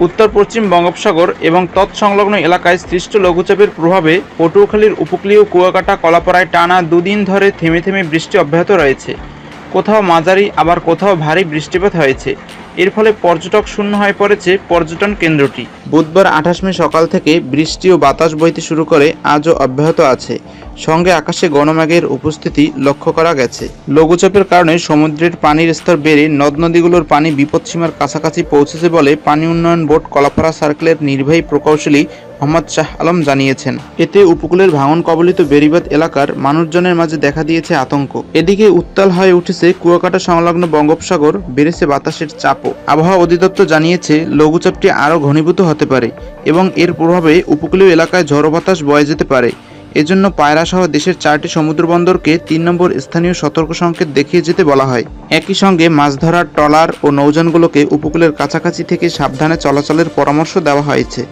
উত্তর পশ্চিম বঙ্গোপসাগর এবং তৎসংলগ্ন এলাকায় সৃষ্ট লঘুচাপের প্রভাবে পটুয়াখালীর উপকূলীয় কুয়াকাটা, কলাপড়ায় টানা দুদিন ধরে থেমে থেমে বৃষ্টি অব্যাহত রয়েছে। কোথাও মাঝারি, আবার কোথাও ভারী বৃষ্টিপাত হয়েছে। এর ফলে পর্যটক শূন্য হয়ে পড়েছে পর্যটন কেন্দ্রটি। বুধবার আঠাশ মে সকাল থেকে বৃষ্টি ও বাতাস বইতে শুরু করে আজও অব্যাহত আছে। সঙ্গে আকাশে গণমেঘের উপস্থিতি লক্ষ্য করা গেছে। লঘুচাপের কারণে সমুদ্রের পানির স্তর বেড়ে নদ নদীগুলোর পানি বিপদসীমার কাছাকাছি পৌঁছেছে বলে পানি উন্নয়ন বোর্ড কলাপাড়া সার্কেলের নির্বাহী প্রকৌশলী মোহাম্মদ শাহ আলম জানিয়েছেন, এতে উপকূলের ভাঙন কবলিত বেরিবাদ এলাকার মানুষজনের মাঝে দেখা দিয়েছে আতঙ্ক। এদিকে উত্তাল হয়ে উঠেছে কুয়াকাটা সংলগ্ন বঙ্গোপসাগর, বেড়েছে বাতাসের চাপও। আবহাওয়া অধিদপ্তর জানিয়েছে, লঘুচাপটি আরও ঘনীভূত হতে পারে এবং এর প্রভাবে উপকূলীয় এলাকায় ঝড়ো বাতাস বয়ে যেতে পারে। এজন্য পায়রা সহ দেশের চারটি সমুদ্র বন্দরকে তিন নম্বর স্থানীয় সতর্ক সংকেত দেখিয়ে যেতে বলা হয়। একই সঙ্গে মাছ ধরার ট্রলার ও নৌযানগুলোকে উপকূলের কাছাকাছি থেকে সাবধানে চলাচলের পরামর্শ দেওয়া হয়েছে।